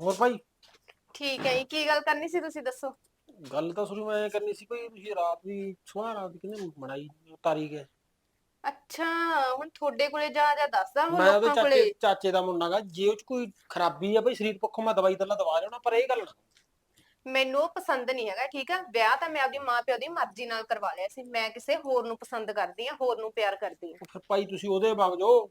ਹੋਰ ਭਾਈ? ਠੀਕ ਹੈ ਜੀ ਕੀ ਗੱਲ ਕਰਨੀ ਸੀ ਤੁਸੀਂ ਦੱਸੋ? ਗੱਲ ਤਾਂ ਸੁਣੀ ਮੈਂ ਕਰਨੀ ਸੀ ਭਾਈ ਤੁਸੀਂ ਰਾਤ ਦੀ ਸੋਹਣਾ ਰਾਤ ਦੀ ਕਿੰਨੇ ਮਨਾਈ ਤਾਰੀ ਗਏ। ਅੱਛਾ ਹੁਣ ਤੁਹਾਡੇ ਕੋਲੇ ਜਾ ਜਾ ਦੱਸਦਾ ਹੁਣ ਮੈਂ ਉਹਦੇ ਲੋਕਾਂ ਚਾਚੇ ਕੋਲੇ? ਚਾਚੇ ਦਾ ਮੁੰਡਾ ਗਾ ਜੇ ਉਹ ਚ ਕੋਈ ਖਰਾਬੀ ਆ ਭਾਈ ਸਰੀਰ ਪੱਖੋਂ ਮੈਂ ਦਵਾਈ ਦਲਾ ਦਵਾ ਲਿਆਉਣਾ ਪਰ ਇਹ ਗੱਲ ਨਾ ਮੈਨੂੰ ਉਹ ਪਸੰਦ ਨਹੀਂ ਹੈਗਾ ਠੀਕ ਆ? ਵਿਆਹ ਤਾਂ ਮੈਂ ਆਪਦੀ ਮਾਂ ਪਿਓ ਦੀ ਮਰਜ਼ੀ ਨਾਲ ਕਰਵਾ ਲਿਆ ਸੀ। ਮੈਂ ਕਿਸੇ ਹੋਰ ਨੂੰ ਪਸੰਦ ਕਰਦੀ ਆ ਹੋਰ ਨੂੰ ਪਿਆਰ ਕਰਦੀ ਆ ਉਹ ਫਿਰ ਭਾਈ ਤੁਸੀਂ ਉਹਦੇ ਵਗ ਜਾਓ।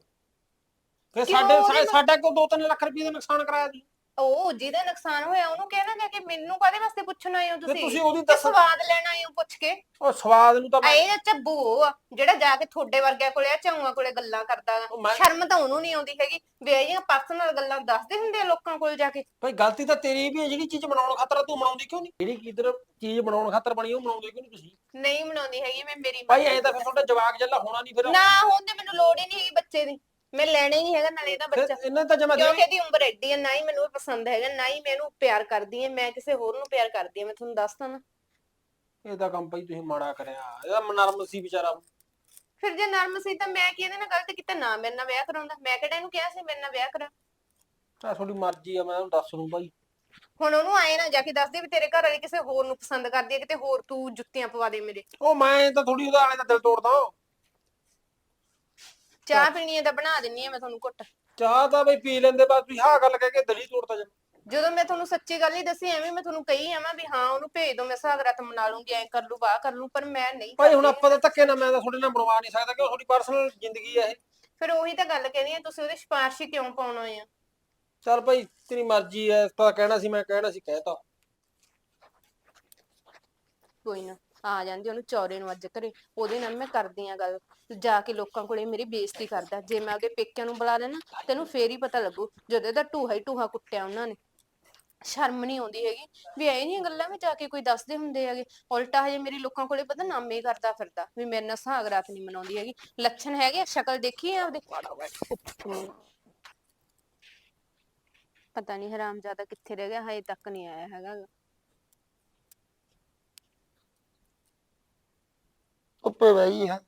ਫਿਰ ਕਿਉਂ ਸਾਡੇ ਉਹਦੇ ਸਾ- ਵਗ- ਸਾਡਾ ਕੋਲ 2-3 ਲੱਖ ਰੁਪਏ ਦਾ ਨੁਕਸਾਨ ਕਰਾਇਆ ਜੀ ਉਹ ਜਿਹਦਾ ਨੁਕਸਾਨ ਹੋਇਆ ਉਹਨੂੰ ਕਹਿਣਾ ਕਿ ਮੈਨੂੰ ਕਾਹਦੇ ਵਾਸਤੇ ਪੁੱਛਣ ਆਏ ਹੋ ਤੁਸੀਂ? ਤੁਸੀਂ ਉਹਦੀ ਤੇ ਦੱਸ ਸਵਾਦ ਲੈਣ ਆਏ ਹੋ ਪੁੱਛ ਕੇ? ਉਹ ਸਵਾਦ ਨੂੰ ਤਾਂ ਮੈਂ ਇਹ ਆ, ਜਿਹੜਾ ਜਾ ਕੇ ਤੁਹਾਡੇ ਵਰਗਿਆਂ ਕੋਲੇ ਆ ਝਾਊਆਂ ਕੋਲੇ ਗੱਲਾਂ ਕਰਦਾ ਗਾ। ਉਹ ਮੈਂ- ਸ਼ਰਮ ਤਾਂ ਉਹਨੂੰ ਨਹੀਂ ਆਉਂਦੀ ਹੈਗੀ। ਵੀ ਇਹ ਪਰਸਨਲ ਗੱਲਾਂ ਦੱਸਦੇ ਹੁੰਦੇ ਆ ਲੋਕਾਂ ਕੋਲ ਜਾ ਕੇ। ਭਾਈ ਗਲਤੀ ਤਾਂ ਤੇਰੀ ਵੀ ਹੈ ਜਿਹੜੀ ਚੀਜ਼ ਬਣਾਉਣ ਖਾਤਰ ਤੂੰ ਬਣਾਉਂਦੀ ਕਿਉਂ ਨਹੀਂ? ਜਿਹੜੀ ਕਿਧਰ ਚੀਜ਼ ਬਣਾਉਣ ਖਾਤਰ ਬਣੀ ਉਹ ਬਣਾਉਂਦੇ ਕਿਉਂ ਨਹੀਂ ਤੁਸੀਂ? ਨਹੀਂ ਮਨਾਉਂਦੀ ਹੈਗੀ ਮੈਂ ਮੇਰੀ ਭਾਈ ਐਂ ਤਾਂ ਫਿਰ ਤੁਹਾਡਾ ਜਵਾਕ ਜੱਲਾ ਹੋਣਾ ਨਹੀਂ ਫਿਰ। ਨਾ ਹੁੰਦੇ ਮੈਨੂੰ ਲੋੜ ਹੀ ਨਹੀਂ ਹੈਗੀ ਬੱਚੇ ਦੀ। ਮੈਂ ਲੈਣਾ ਹੀ ਨਹੀਂ ਹੈਗਾ ਨਾਲੇ ਇਹਦਾ ਬੱਚਾ ਇਹਨਾਂ ਤਾਂ ਜਮਾ ਕਿਉਂਕਿ ਇਹਦੀ ਉਮਰ ਐਡੀ ਹੈ ਨਾ ਹੀ ਮੈਨੂੰ ਇਹ ਪਸੰਦ ਹੈਗਾ ਨਾ ਹੀ ਮੈਂ ਇਹਨੂੰ ਪਿਆਰ ਕਰਦੀ ਹਾਂ ਮੈਂ ਕਿਸੇ ਹੋਰ ਨੂੰ ਪਿਆਰ ਕਰਦੀ ਹਾਂ ਮੈਂ ਤੁਹਾਨੂੰ ਦੱਸਦਾ ਨਾ। ਇਹਦਾ ਕੰਮ ਭਾਈ ਤੁਸੀਂ ਮਾੜਾ ਕਰਿਆ ਇਹਦਾ ਨਰਮ ਸੀ ਵਿਚਾਰਾ। ਫਿਰ ਜੇ ਨਰਮ ਸੀ ਤਾਂ ਮੈਂ ਕੀ ਇਹਦੇ ਨਾਲ ਗਲਤ ਕੀਤਾ ਨਾ ਮੇਰੇ ਨਾਲ ਵਿਆਹ ਕਰਾਉਂਦਾ ਮੈਂ ਕਿਹੜਾ ਇਹਨੂੰ ਕਿਹਾ ਸੀ ਮੇਰੇ ਨਾਲ ਵਿਆਹ ਕਰਾ। ਤਾਂ ਤੁਹਾਡੀ ਮਰਜ਼ੀ ਆ ਮੈਂ ਉਹਨੂੰ ਦੱਸ ਦੂੰ ਭਾਈ। ਹੁਣ ਉਹਨੂੰ ਆਏ ਨਾ ਜਾ ਕੇ ਦੱਸਦੇ ਵੀ ਤੇਰੇ ਘਰ ਵਾਲੀ ਕਿਸੇ ਹੋਰ ਨੂੰ ਪਸੰਦ ਕਰਦੀ ਹੈ ਕਿਤੇ ਹੋਰ ਤੂੰ ਜੁੱਤੀਆਂ ਪਵਾ ਦੇ ਮੇਰੇ। ਉਹ ਮੈਂ ਤਾਂ ਥੋੜੀ ਉਹਦਾ ਆਲੇ ਦਾ ਦਿਲ ਤੋੜਦਾ। ਚਾਹ ਪੀਣੀ ਹੈ ਤਾਂ ਬਣਾ ਦਿੰਨੀ ਆ ਮੈਂ ਤੁਹਾਨੂੰ ਘੁੱਟ। ਚਾਹ ਤਾਂ ਬਈ ਪੀ ਲੈਂਦੇ ਬਾਅਦ ਤੁਸੀਂ ਹਾਂ ਗੱਲ ਕਹਿ ਕੇ ਦਿਲ ਹੀ ਤੋੜਦਾ ਜਮ ਜਦੋਂ ਮੈਂ ਤੁਹਾਨੂੰ ਸੱਚੀ ਗੱਲ ਹੀ ਦੱਸੀ ਐਵੇਂ ਮੈਂ ਤੁਹਾਨੂੰ ਕਹੀ ਆਵਾਂ ਵੀ ਹਾਂ ਉਹਨੂੰ ਭੇਜ ਦੋ ਮੈਂ ਸਾਗਰਾਤ ਮਨਾ ਲੂੰਗੀ ਐ ਕਰ ਲੂ ਬਾਹ ਕਰ ਲੂ ਪਰ ਮੈਂ ਨਹੀਂ ਭਾਈ ਹੁਣ। ਆਪਾਂ ਤਾਂ ਧੱਕੇ ਨਾਲ ਮੈਂ ਤਾਂ ਤੁਹਾਡੇ ਨਾਲ ਬਣਵਾ ਨਹੀਂ ਸਕਦਾ ਕਿਉਂ? ਤੁਹਾਡੀ ਪਰਸਨਲ ਜ਼ਿੰਦਗੀ ਆ ਇਹ। ਫਿਰ ਉਹੀ ਤਾਂ ਗੱਲ ਕਹਿੰਦੀ ਆ ਤੁਸੀਂ ਉਹਦੇ ਸਿਫਾਰਸ਼ੀ ਕਿਉਂ ਪਾਉਣਾ ਆ? ਚੱਲ ਭਾਈ ਤੇਰੀ ਮਰਜ਼ੀ ਐ ਤਾਂ ਕਹਿਣਾ ਸੀ ਮੈਂ ਕਹਿਣਾ ਸੀ ਕਹਿਤਾ। ਕੋਈ ਨਾ। ਆ ਜਾਂਦੀ ਉਹਨੂੰ ਚੌਰੇ ਨੂੰ ਅੱਜ ਘਰੇ ਉਹਦੇ ਨਾਲ ਮੈਂ ਕਰਦੀ ਆ ਗੱਲ ਜਾ ਕੇ ਲੋਕਾਂ ਕੋਲੇ ਮੇਰੀ ਬੇਇੱਜ਼ਤੀ ਕਰਦਾ ਜੇ ਮੈਂ ਉਹਦੇ ਪੇਕਿਆਂ ਨੂੰ ਬੁਲਾ ਲੈਣਾ ਤੈਨੂੰ ਫੇਰ ਹੀ ਪਤਾ ਲੱਗੂ ਜਦੋਂ ਇਹਦਾ ਟੂਹਾ ਹੀ ਟੂਹਾ ਕੁੱਟਿਆ ਉਹਨਾਂ ਨੇ ਸ਼ਰਮ ਨਹੀਂ ਆਉਂਦੀ ਹੈਗੀ ਵੀ ਇਹ ਜਿਹੀਆਂ ਗੱਲਾਂ ਵਿੱਚ ਜਾ ਕੇ ਕੋਈ ਦੱਸਦੇ ਹੁੰਦੇ ਹੈਗੇ ਉਲਟਾ ਹਜੇ ਮੇਰੀ ਲੋਕਾਂ ਕੋਲੇ ਪਤਾ ਨਾਮੇ ਕਰਦਾ ਫਿਰਦਾ ਵੀ ਮੇਰੇ ਨਾਲ ਸੁਹਾਗ ਰਾਤ ਨਹੀਂ ਮਨਾਉਂਦੀ ਹੈਗੀ ਲੱਛਣ ਹੈਗੇ ਆ, ਸ਼ਕਲ ਦੇਖੀ ਆ ਉਹਦੇ ਪਤਾ ਨਹੀਂ ਹਰਾਮਜ਼ਾਦਾ ਕਿੱਥੇ ਰਹਿ ਗਿਆ ਹਜੇ ਤੱਕ ਨਹੀਂ ਆਇਆ ਹੈਗਾ ਗਾ। ਉੱਪੇ ਬਈ ਹੈ।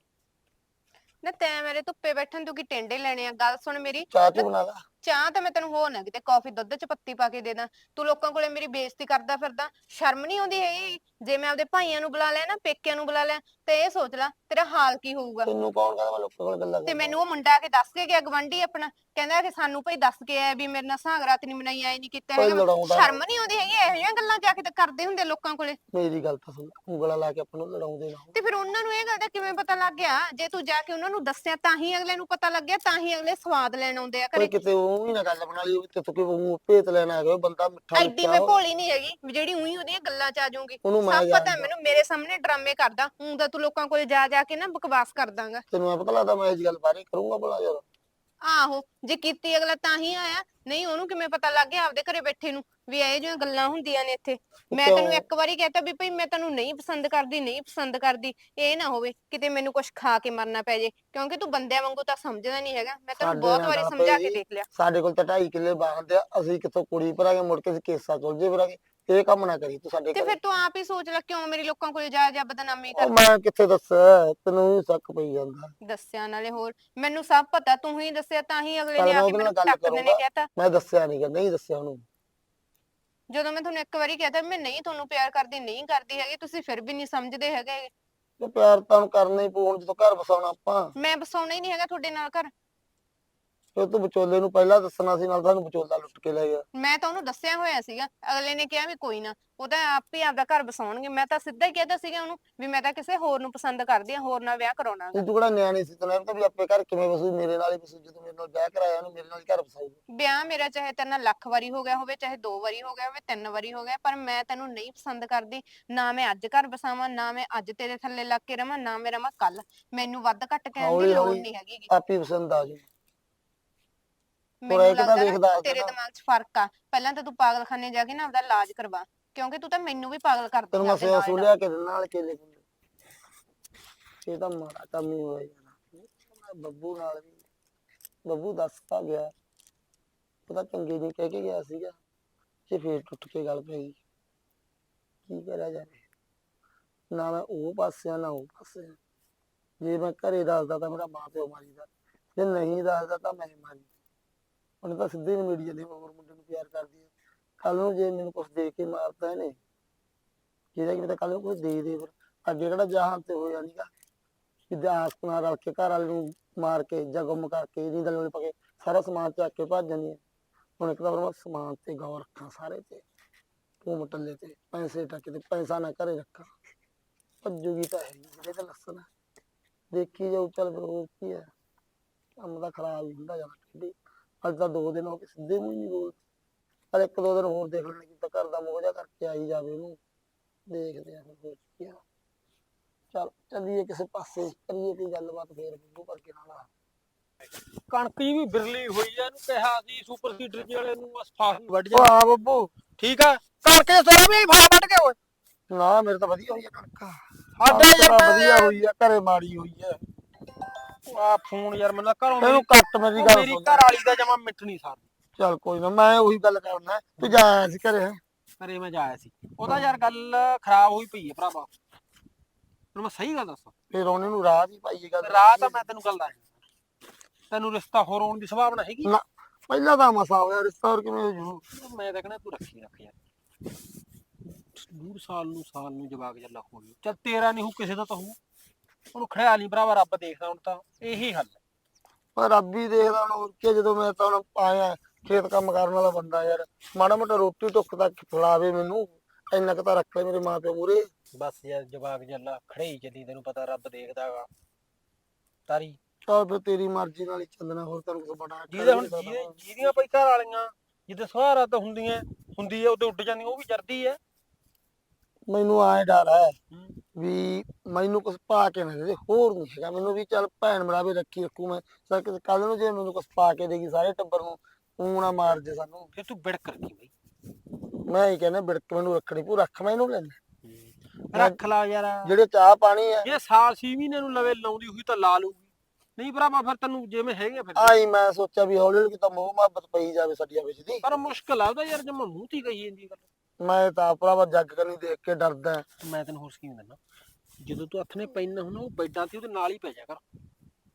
ਨਾ ਤੈਂ ਮੇਰੇ ਧੁੱਪੇ ਬੈਠਣ ਤੂੰ ਕੀ ਟਿੰਡੇ ਲੈਣੇ ਆ। ਗੱਲ ਸੁਣ ਮੇਰੀ। ਚਾਹ ਚੂ ਬਣਾ ਲਾ। ਚਾਹ ਤਾਂ ਮੈਂ ਤੈਨੂੰ ਹੋਰ ਨਾ ਕਿਤੇ ਕਾਫੀ ਦੁੱਧ ਚ ਪੱਤੀ ਪਾ ਕੇ ਦੇ ਦਾਂ। ਤੂੰ ਲੋਕਾਂ ਕੋਲੇ ਮੇਰੀ ਬੇਇੱਜ਼ਤੀ ਕਰਦਾ ਫਿਰਦਾ। ਸ਼ਰਮ ਨਹੀਂ ਆਉਂਦੀ ਹੈਗੀ? ਜੇ ਮੈਂ ਆਪਦੇ ਭਾਈਆਂ ਨੂੰ ਬੁਲਾ ਲਿਆ ਨਾ ਪੇਕਿਆਂ ਨੂੰ ਬੁਲਾ ਲਿਆ ਤੇ ਇਹ ਸੋਚ ਲੈ ਤੇਰਾ ਹਾਲ ਕੀ ਹੋਊਗਾ? ਤੈਨੂੰ ਕੌਣ ਕਹਿੰਦਾ ਮੈਂ ਲੋਕਾਂ ਕੋਲ ਗੱਲਾਂ ਤੇ ਕਰਦਾ? ਮੈਨੂੰ ਉਹ ਮੁੰਡਾ ਆ ਕੇ ਦੱਸ ਕੇ ਗਿਆ ਗਵੰਡੀ ਆਪਣਾ। ਕਹਿੰਦਾ ਕਿ ਸਾਨੂੰ ਭਾਈ ਦੱਸ ਕੇ ਆਇਆ ਵੀ ਮੇਰੇ ਨਾਲ ਸਾਗਰਾਤ ਨਹੀਂ ਮਨਾਈ ਆਈ ਨਹੀਂ ਕੀਤਾ ਭਾਈ ਹੈਗਾ। ਲੜਾਉਂਦਾ ਸ਼ਰਮ ਨਹੀਂ ਆਉਂਦੀ ਹੈਗੀ? ਇਹੋ ਜਿਹੀਆਂ ਗੱਲਾਂ ਜਾ ਕੇ ਤਾਂ ਕਰਦੇ ਹੁੰਦੇ ਲੋਕਾਂ ਕੋਲੇ। ਮੇਰੀ ਗੱਲ ਤਾਂ ਸੁਣ ਉਂਗਲਾ ਲਾ ਕੇ ਆਪਾਂ ਨੂੰ ਲੜਾਉਂਦੇ ਨਾ ਤੇ ਫਿਰ ਉਹਨਾਂ ਨੂੰ ਇਹ ਗੱਲ ਦਾ ਕਿਵੇਂ ਪਤਾ ਲੱਗ ਗਿਆ? ਜੇ ਤੂੰ ਜਾ ਕੇ ਉਹਨਾਂ ਨੂੰ ਦੱਸਿਆ ਤਾਂ ਹੀ ਅਗਲੇ ਨੂੰ ਪਤਾ ਲੱਗਿਆ ਤਾਂ ਹੀ ਅਗਲੇ ਸਵਾਦ ਲੈਣ ਆਉਂਦੇ ਆ ਕੋਈ ਘਰੇ ਕਿਤੇ ਉਹ ਵੀ ਨਾ ਗੱਲ ਬਣਾ ਲਈ ਤੇ ਤੂੰ ਕਿ ਉਹ ਭੇਤ ਲੈਣਾ ਹੈਗਾ ਉਹ ਬੰਦਾ ਮਿੱਠਾ ਐਡੀ ਮੈਂ ਉਹ- ਭੋਲੀ ਨਹੀਂ ਹੈਗੀ ਵੀ ਜਿਹੜੀ ਉਹੀ ਉਹਦੀਆਂ ਗੱਲਾਂ ਚ ਆ ਜਾਊਂਗੀ। ਉਹਨੂੰ ਮੈਂ ਸਭ ਪਤਾ। ਮੈਨੂੰ ਮੇਰੇ ਸਾਹਮਣੇ ਡਰਾਮੇ ਕਰਦਾ ਹੂੰ ਤਾਂ ਤੂੰ ਲੋਕਾਂ ਕੋਲੇ ਜਾ ਜਾ ਕੇ ਨਾ ਬਕਵਾਸ ਕਰਦਾਂਗਾ ਤੈਨੂੰ ਮੈਂ ਪਤਾ ਲੱਗਦਾ ਮੈਂ ਇਸ ਗੱਲ ਬਾਰੇ ਕਰੂੰਗਾ ਭਲਾ ਯਾਰ। ਆਹੋ ਜੇ ਕੀਤੀ ਅਗਲਾ ਤਾਂ ਹੀ ਆਇਆ ਨਹੀਂ ਉਹਨੂੰ ਕਿਵੇਂ ਪਤਾ ਲੱਗ ਗਿਆ ਆਪਦੇ ਘਰੇ ਬੈਠੇ ਨੂੰ ਵੀ ਇਹ ਜਿਹੀਆਂ ਗੱਲਾਂ ਹੁੰਦੀਆਂ ਨੇ ਇੱਥੇ। ਮੈਂ ਕਿਉਂ? ਤੈਨੂੰ ਇੱਕ ਵਾਰੀ ਕਹਿਤਾ ਵੀ ਭਈ ਮੈਂ ਤੈਨੂੰ ਨਹੀਂ ਪਸੰਦ ਕਰਦੀ ਨਹੀਂ ਪਸੰਦ ਕਰਦੀ ਇਹ ਨਾ ਹੋਵੇ ਕਿਤੇ ਮੈਨੂੰ ਕੁਝ ਖਾ ਕੇ ਮਰਨਾ ਪੈ ਜੇ ਕਿਉਂਕਿ ਤੂੰ ਬੰਦਿਆਂ ਵਾਂਗੂ ਤਾਂ ਸਮਝਦਾ ਨਹੀਂ ਹੈਗਾ। ਮੈਂ ਤੈਨੂੰ ਸਾਡੇ ਬਹੁਤ ਨਾਲ ਵਾਰੀ ਤਾਂ ਸਮਝਾ ਕੇ ਭਈ ਦੇਖ ਲਿਆ। ਸਾਡੇ ਕੋਲ ਤਾਂ 2.5 ਕਿੱਲੇ ਬਾਹਰ ਆ ਅਸੀਂ ਕਿੱਥੋਂ ਕੁੜੀ ਭਰਾਂਗੇ ਮੁੜ ਕੇ ਕੇਸਾ ਚੁਲ ਜੇ ਭਰਾਂਗੇ ਇਹ ਕੰਮ ਨਾ ਕਰੀ ਤੂੰ ਸਾਡੇ ਤੇ ਘਰੇ। ਫਿਰ ਤੂੰ ਆਪ ਹੀ ਸੋਚ ਲੈ ਕਿਉਂ ਮੇਰੀ ਲੋਕਾਂ ਕੋਲੇ ਜਾ ਜਾ ਬਦਨਾਮੀ ਉਹ ਕਰ ਮੈਂ ਕਿੱਥੇ ਦੱਸਾਂ ਤੈਨੂੰ ਵੀ ਸ਼ੱਕ ਪਈ ਜਾਂਦਾ। ਦੱਸਿਆ ਨਾਲੇ ਹੋਰ ਮੈਨੂੰ ਸਭ ਪਤਾ ਤੂੰ ਹੀ ਦੱਸਿਆ ਤਾਂ ਹੀ ਅਗਲੇ ਚੱਲ ਨੇ ਮੈਂ ਆ ਕੇ ਉਹਦੇ ਨਾਲ ਮੈਨੂੰ ਗੱਲ ਟੱਕ ਨੇ ਕਰੂੰਗਾ। ਕਹਿਤਾ। ਮੈਂ ਦੱਸਿਆ ਨਹੀਂ ਨਹੀਂ ਦੱਸਿਆ ਉਹਨੂੰ। ਜਦੋਂ ਮੈਂ ਤੁਹਾਨੂੰ ਇੱਕ ਵਾਰੀ ਕਹਿਤਾ ਮੈਂ ਨਹੀਂ ਤੁਹਾਨੂੰ ਪਿਆਰ ਕਰਦੀ ਨਹੀਂ ਕਰਦੀ ਹੈਗੀ ਤੁਸੀਂ ਫਿਰ ਵੀ ਨਹੀਂ ਸਮਝਦੇ ਹੈਗੇ। ਤੇ ਪਿਆਰ ਤਾਂ ਉਹਨੂੰ ਕਰਨਾ ਹੀ ਪਊ ਹੁਣ ਜਦੋਂ ਘਰ ਵਸਾਉਣਾ ਆਪਾਂ। ਮੈਂ ਬਸਾਉਣਾ ਹੀ ਨਹੀਂ ਹੈਗਾ ਤੁਹਾਡੇ ਨਾਲ ਘਰ। ਫਿਰ ਤੂੰ ਵਿਚੋਲੇ ਨੂੰ ਪਹਿਲਾਂ ਦੱਸਣਾ ਸੀ ਨਾਲ ਤੁਹਾਨੂੰ ਵਿਚੋਲਾ ਲੁੱਟ ਕੇ ਲੈ ਗਿਆ ਮੈਂ ਤਾਂ ਉਹਨੂੰ ਦੱਸਿਆ ਹੋਇਆ ਸੀਗਾ ਅਗਲੇ ਨੇ ਕਿਹਾ ਵੀ ਕੋਈ ਨਾ ਉਹ ਤਾਂ ਆਪ ਹੀ ਆਪਦਾ ਘਰ ਬਸਾਉਣਗੇ ਮੈਂ ਤਾਂ ਸਿੱਧਾ ਹੀ ਕਹਿਤਾ ਸੀਗਾ ਉਹਨੂੰ ਵੀ ਮੈਂ ਤਾਂ ਕਿਸੇ ਹੋਰ ਨੂੰ ਪਸੰਦ ਕਰਦੀ ਆ ਹੋਰ ਨਾਲ ਵਿਆਹ ਕਰਾਉਣਾ ਗਾ। ਤੂੰ ਤੂੰ ਕਿਹੜਾ ਨਿਆਣੀ ਸੀ ਤੈਨੂੰ ਤਾਂ ਵੀ ਆਪੇ ਘਰ ਕਿਵੇਂ ਵਸੂ ਮੇਰੇ ਨਾਲ ਹੀ ਵਸੂ ਜਦੋਂ ਮੇਰੇ ਨਾਲ ਵਿਆਹ ਕਰਾਇਆ ਉਹਨੂੰ ਮੇਰੇ ਨਾਲ ਹੀ ਘਰ ਵਸਾਊਗਾ ਵਿਆਹ ਮੇਰਾ ਚਾਹੇ ਤੇਰੇ ਨਾਲ ਲੱਖ ਵਾਰੀ ਹੋ ਗਿਆ ਹੋਵੇ ਚਾਹੇ ਦੋ ਵਾਰੀ ਹੋ ਗਿਆ ਹੋਵੇ ਤਿੰਨ ਵਾਰੀ ਹੋ ਗਿਆ ਪਰ ਮੈਂ ਤੈਨੂੰ ਨਹੀਂ ਪਸੰਦ ਕਰਦੀ ਨਾ ਮੈਂ ਅੱਜ ਘਰ ਬਸਾਵਾਂ ਨਾ ਮੈਂ ਅੱਜ ਤੇਰੇ ਥੱਲੇ ਲੱਗ ਕੇ ਰਵਾਂ ਨਾ ਮੈਂ ਰਵਾਂ ਕੱਲ ਮੈਨੂੰ ਵੱਧ ਘੱਟ ਕਹਿਣ ਦੀ ਹੌਲੀ ਲੋੜ ਹੌਲੀ ਨਹੀਂ ਹੈਗੀ ਗੀ। ਆਪੇ ਪਸੰਦ ਆ ਜੂ ਮੈਨੂੰ ਇੱਕ ਤਾਂ ਲੱਗਦਾ ਨਾ ਤੇਰੇ। ਦਿਮਾਗ 'ਚ ਫ਼ਰਕ ਆ। ਪਹਿਲਾਂ ਤਾਂ ਤੂੰ ਪਾਗਲਖਾਨੇ ਜਾ ਕੇ ਨਾ ਆਪਦਾ ਇਲਾਜ ਕਰਵਾ ਕਿਉਂਕਿ ਤੂੰ ਤਾਂ ਮੈਨੂੰ ਵੀ ਪਾਗਲ ਕਰਦੀ ਤੈਨੂੰ ਮੈਂ ਆਪਦੇ ਸਿਆ ਸੂ ਨਾਲ। ਲਿਆ ਕੇ ਦਿੰਦਾ ਨਾਲ ਕੇਲੇ ਕੁਲੇ ਇਹ ਤਾਂ ਮਾੜਾ ਕੰਮ ਹੀ ਹੋਇਆ ਮੈਂ ਬੱਬੂ ਨਾਲ ਵੀ ਬੱਬੂ ਦੱਸ ਪਾ ਗਿਆ। ਉਹਦਾ ਚੰਗੇ ਨਹੀਂ ਕਹਿ ਕੇ ਗਿਆ ਸੀਗਾ ਤੇ ਫੇਰ ਟੁੱਟ ਕੇ ਗੱਲ ਪੈ ਗਈ। ਕੀ ਕਰਿਆ ਜਾਵੇ? ਨਾ ਮੈਂ ਉਹ ਪਾਸੇ ਆ, ਨਾ ਉਹ ਪਾਸੇ ਆ। ਜੇ ਮੈਂ ਘਰੇ ਦੱਸਦਾ ਤਾਂ ਮੇਰਾ ਮਾਂ ਪਿਓ ਮਾਰੀਦਾ। ਜੇ ਨਹੀਂ ਦੱਸਦਾ ਤਾਂ ਮੈਂ ਮਾਰੀ ਉਹਨੇ ਤਾਂ ਸਿੱਧੇ ਨੂੰ ਮੀਡੀਆ ਦੇ ਹੋਰ ਮੁੰਡੇ ਨੂੰ ਪਿਆਰ ਕਰਦੀ ਹੈ। ਕੱਲ ਨੂੰ ਜੇ ਮੈਨੂੰ ਕੁਝ ਦੇ ਕੇ ਮਾਰਦਾ ਇਹਨੇ, ਜਿਹਦਾ ਕਿ ਪਤਾ ਕੱਲ ਨੂੰ ਕੁਝ ਦੇ ਦੇ ਫਿਰ ਅੱਗੇ ਕਿਹੜਾ ਜਹਾਨ ਤੇ ਹੋਇਆ ਨਹੀਂਗਾ ਜਿੱਦਾਂ ਆਸ ਨਾਲ ਰਲ ਕੇ ਘਰ ਵਾਲੇ ਨੂੰ ਮਾਰ ਕੇ ਜਾਂ ਗੁੰਮ ਕਰਕੇ ਇਹਦੀ ਦਲੋਂ ਪਾ ਕੇ ਸਾਰਾ ਸਮਾਨ ਚੱਕ ਕੇ ਭੱਜ ਜਾਂਦੀ ਹੈ। ਹੁਣ ਇੱਕ ਤਾਂ ਫਿਰ ਮੈਂ ਸਮਾਨ ਤੇ ਗੌਰ ਰੱਖਾਂ ਸਾਰੇ ਤੇ ਤੂੰ ਮਟੱਲੇ ਤੇ, ਪੈਸੇ ਟੱਕ ਤੇ ਪੈਸਾ ਨਾ ਘਰੇ ਰੱਖਾਂ। ਭੱਜੂਗੀ ਤਾਂ ਹੈ ਜਿਹੜੇ ਤੇ ਲੱਸਣ ਦੇਖੀ ਜਾਊ ਚੱਲ ਫਿਰ ਹੋਰ ਕੀ ਹੈ। ਕੰਮ ਤਾਂ ਖਰਾਬ ਹੀ ਹੁੰਦਾ ਜਾਣਾ ਕਿੱਡੀ ਅੱਜ ਤਾਂ ਦੋ ਦਿਨ ਹੋ ਗਏ ਸਿੱਧੇ ਮੂੰਹ ਨਹੀਂ ਬੋਲ ਪਰ ਇੱਕ ਦੋ ਦਿਨ ਹੋਰ ਦੇਖ ਲੈਣੇ ਕਿ ਤਾਂ ਘਰ ਦਾ ਮੋਹ ਜਿਹਾ ਕਰਕੇ ਆਈ ਜਾਵੇ ਉਹਨੂੰ। ਦੇਖਦੇ ਆ ਫਿਰ ਹੋਰ ਕੀ ਆ। ਚੱਲ ਚੱਲੀਏ ਕਿਸੇ ਪਾਸੇ ਕਰੀਏ ਕੋਈ ਗੱਲਬਾਤ ਫੇਰ ਬੱਬੂ ਕਰਕੇ ਨਾਲ ਕਣਕ ਜੀ ਵੀ ਬਿਰਲੀ ਹੋਈ ਐ ਇਹਨੂੰ ਕਿਹਾ ਸੀ ਸੁਪਰ ਸੀਡਰ ਜੀ ਵਾਲੇ ਨੂੰ ਅਸਫਾਸ ਵੱਢ ਉਹ ਜਾ। ਹਾਂ ਬੱਬੂ। ਠੀਕ ਆ? ਕਣਕ ਦੇ ਸੋਇਆ ਵੀ ਫਾ ਵੱਢ ਕੇ ਓਏ। ਨਾ ਮੇਰੇ ਤਾਂ ਵਧੀਆ ਹੋਈ ਆ ਕਣਕ। ਸਾਡਾ ਵਧੀਆ ਹੋਈ ਆ ਘਰੇ ਮਾੜੀ ਹੋਈ ਆ। ਆ ਫੋਨ ਯਾਰ ਮੈਨੂੰ ਘਰੋਂ ਇਹਨੂੰ ਕੱਟ ਮੇਰੀ ਗੱਲ ਮੇਰੀ ਸੁਣ। ਘਰ ਵਾਲੀ ਦਾ ਜਮਾ ਮਿੱਠ ਨਹੀਂ ਸਾਰ ਚੱਲ ਕੋਈ ਨਾ ਮੈਂ ਉਹੀ ਗੱਲ ਕਰਨਾ ਤੂੰ ਜਾ ਆਇਆ ਸੀ ਘਰੇ। ਹੈਂ? ਘਰੇ ਮੈਂ ਜਾਇਆ ਸੀ। ਉਹਦਾ ਯਾਰ ਗੱਲ ਖਰਾਬ ਹੋਈ ਪਈ ਹੈ ਭਰਾਵਾ। ਹੁਣ ਮੈਂ ਸਹੀ ਗੱਲ ਦੱਸਾਂ। ਫਿਰ ਉਹਨੇ ਨੂੰ ਰਾਹ ਦੀ ਪਾਈ ਗੱਲ। ਰਾਤ ਤਾਂ ਮੈਂ ਤੈਨੂੰ ਗੱਲ ਦੱਸ ਤੈਨੂੰ ਰਿਸ਼ਤਾ ਹੋਰ ਹੋਣ ਦੀ ਸੰਭਾਵਨਾ ਹੈਗੀ? ਨਾ ਪਹਿਲਾਂ ਤਾਂ ਮਸਾ ਹੋਇਆ ਰਿਸ਼ਤਾ ਹੋਰ ਕਿਵੇਂ ਹੋ ਜੂ ਮੈਂ ਤਾਂ ਕਹਿੰਦਾ ਤੂੰ ਰੱਖੀ ਰੱਖ ਯਾਰ। ਦੂਰ ਸਾਲ ਨੂੰ ਸਾਲ ਨੂੰ ਜਵਾਕ ਜੱਲਾ ਹੋ ਗਿਆ। ਚੱਲ ਤੇਰਾ ਨਹੀਂ ਹੋ ਕਿਸੇ ਦਾ ਤਾਂ ਹੋ ਉਹਨੂੰ ਖੜਿਆ ਨਹੀਂ ਭਰਾਵਾ ਰੱਬ ਦੇਖਦਾ ਹੁਣ ਤਾਂ ਇਹੀ ਹੱਲ ਹੈ। ਪਰ ਰੱਬ ਹੀ ਦੇਖਦਾ ਹੁਣ ਹੋਰ ਕੀ ਆ, ਜਦੋਂ ਮੈਂ ਤਾਂ ਹੁਣ ਆਇਆ ਖੇਤ ਕੰਮ ਕਰਨ ਵਾਲਾ ਬੰਦਾ ਯਾਰ ਮਾੜਾ ਮੋਟਾ ਰੋਟੀ ਟੁੱਕ ਤੱਕ ਖਿਲਾਵੇ ਮੈਨੂੰ ਇੰਨਾ ਕੁ ਤਾਂ ਰੱਖ ਲੈ ਮੇਰੇ ਮਾਂ ਪਿਓ ਮੂਰੇ ਬਸ ਯਾਰ ਜਵਾਕ ਜੱਲਾ ਖੜੇ ਹੀ ਚੱਲੀ ਤੈਨੂੰ ਪਤਾ ਰੱਬ ਦੇਖਦਾਗਾ ਤਾਰੀ। ਤਾਂ ਫਿਰ ਤੇਰੀ ਮਰਜ਼ੀ ਨਾਲ ਹੀ ਚੱਲਣਾ ਹੋਰ ਤੈਨੂੰ ਕੁਝ ਬੜਾ ਜਿਹਦੇ ਹੁਣ ਜਿਹਦੇ ਜਿਹਦੀਆਂ ਪਈ ਘਰ ਵਾਲੀਆਂ ਜਿੱਦੇ ਸਹਾਰਾ ਤਾਂ ਹੁੰਦੀਆਂ ਹੁੰਦੀ ਹੈ ਉਹਦੇ ਉੱਡ ਜਾਂਦੀਆਂ ਉਹ ਵੀ ਜਰਦੀ ਹੈ। ਮੈਨੂੰ ਆਏ ਡਰ ਹੈ। ਵੀ ਮੈਨੂੰ ਕੁਝ ਪਾ ਕੇ ਨਾ ਦੇ ਦੇ, ਹੋਰ ਨਹੀਂ ਹੈਗਾ। ਮੈਨੂੰ ਵੀ ਚੱਲ ਭੈਣ ਮੇਰਾ ਵੀ ਰੱਖੀ ਰੱਖੂ ਮੈਂ। ਸਰ ਕੱਲ ਨੂੰ ਜੇ ਮੈਨੂੰ ਕੁਝ ਪਾ ਕੇ ਦੇਗੀ ਸਾਰੇ ਟੱਬਰ ਨੂੰ ਊਂ ਨਾ ਮਾਰ ਜੇ ਸਾਨੂੰ। ਫਿਰ ਤੂੰ ਬਿੜਕ ਰੱਖੀ ਬਈ। ਮੈਂ ਹੀ ਕਹਿੰਦਾ ਬਿੜਕ ਮੈਨੂੰ ਰੱਖਣੀ ਪੂ ਰੱਖ ਮੈਂ ਇਹਨੂੰ ਲੈਣਾ ਰੱਖ ਲਾ ਯਾਰ। ਜਿਹੜੇ ਚਾਹ ਪਾਣੀ ਹੈ ਜੇ ਸਾਲ 6 ਮਹੀਨੇ ਨੂੰ ਲਵੇ ਲਾਉਂਦੀ ਹੋਈ ਤਾਂ ਲਾ ਲੂਗੀ ਨਹੀਂ ਭਰਾਵਾ ਫਿਰ ਤੈਨੂੰ ਜਿਵੇਂ ਹੈਗੇ ਫਿਰ। ਆਈ ਮੈਂ ਸੋਚਿਆ ਵੀ ਹੌਲੀ ਹੌਲੀ ਕਿਤਾ ਮੋਹ ਮੁਹੱਬਤ ਪਈ ਜਾਵੇ ਸਾਡੀਆਂ ਵਿੱਚ ਦੀ। ਪਰ ਮੁਸ਼ਕਲ ਆ ਉਹਦਾ ਯਾਰ ਜਮਾ ਮੂੰਹ ਤੇ ਹੀ ਕਹੀ ਜਾਂਦੀ ਗੱਲ। ਮੈਂ ਤਾਂ ਭਰਾਵਾ ਜੱਗ ਕਰਨੀ ਦੇਖ ਕੇ ਡਰਦਾ। ਮੈਂ ਤੈਨੂੰ ਹੋਰ ਸਕੀਮ ਦਿੰਦਾ। ਜਦੋਂ ਤੂੰ ਹੱਥ ਨੇ ਪੈਣਾ ਹੁੰਦਾ ਉਹ ਬੈਡਾਂ ਤੇ ਉਹਦੇ ਨਾਲ ਹੀ ਪੈ ਜਾ ਕਰ।